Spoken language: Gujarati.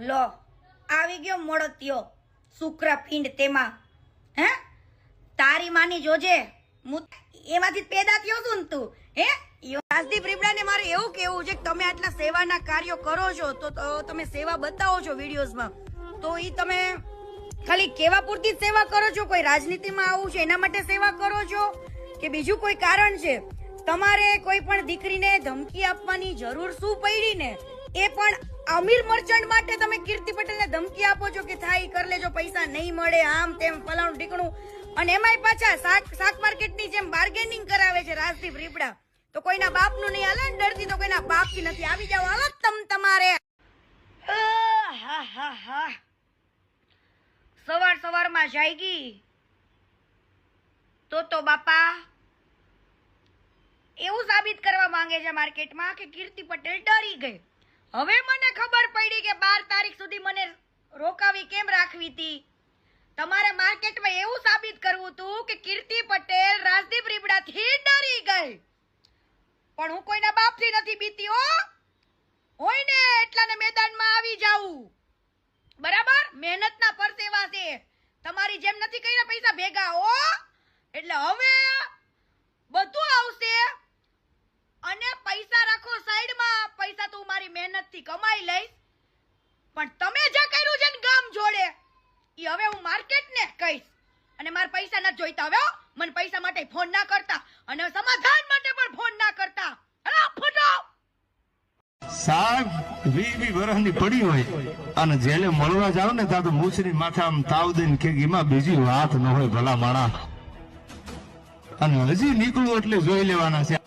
લો, આવી ગયો મોડતિયો. શુક્રપિંડ તેમાં. હે? તારી માની જોજે. હું એમાંથી પેદા થયો છું ને તું. હે? રાજદીપ રીબડાને મારે એવું કેવું છે કે તમે આટલા સેવાના કાર્યો કરો છો, તો તમે સેવા બતાવો છો વિડીયોઝમાં. તો એ તમે ખાલી કેવા પૂરતી જ સેવા કરો છો? કોઈ રાજનીતિમાં આવું છે, એના માટે સેવા કરો છો? કે બીજું કોઈ કારણ છે? તમારે કોઈ પણ દીકરીને ધમકી આપવાની જરૂર શું પડી ને? એ પણ અમીર મર્ચન્ટ માટે તમે કીર્તિ પટેલને ધમકી આપો છો કે થાય કર લેજો, પૈસા નહીં મળે, આમ તેમ, ફલાણું ઢીકણું. અને એમાંય પાછા શાક શાક માર્કેટની જેમ બાર્ગેનિંગ કરાવે છે રાજદીપ રીપડા. તો કોઈના બાપનું નહીં, હાલે ડરતી તો કોઈના બાપથી નથી. આવી જાવ હાલો તમ તમારે. હા હા. સવાર સવારમાં જાગી. તો તો બાપા, એવું સાબિત કરવા માંગે છે માર્કેટમાં કે કીર્તિ પટેલ ડરી ગઈ. હવે મને ખબર પડી કે બાર તારીખ સુધી મને રોકાવી કેમ રાખવી હતી તમારે માર્કેટમાં એવું સાબિત કરવું હતું કે કીર્તિ પટેલ રાજદીપ રીબડાથી ડરી ગઈ. પણ હું કોઈના બાપથી નથી બીતી, હો. હોય ને એટલાને મેદાનમાં આવી જાઉં. બરાબર? મહેનતના પરસેવા છે તમારી જેમ નથી કર્યા પૈસા ભેગા હો એટલે હવે બધું આવશે અને પૈસા રાખો સાઈડમાં પૈસા તો હું મારી મહેનતથી કમાઈ લઈશ. પણ તમે જે કર્યું છે ને ગામ જોડે એ હવે હું માર્કેટને કહીશ. અને મારા પૈસા નથી જોઈતા હવે મને પૈસા માટે ફોન ના કરતા અને સમાધાન માટે પણ ફોન ના કરતા. સાહેબ વી વી વરહની પડી હોય અને જેલે મળવા જાવ ને ત્યાં તો મૂછની માથે આમ તાવ દઈને કે એમાં બીજી વાત ન હોય ભલા માણા અને હજી નીકળવું એટલે જોઈ લેવાના છે.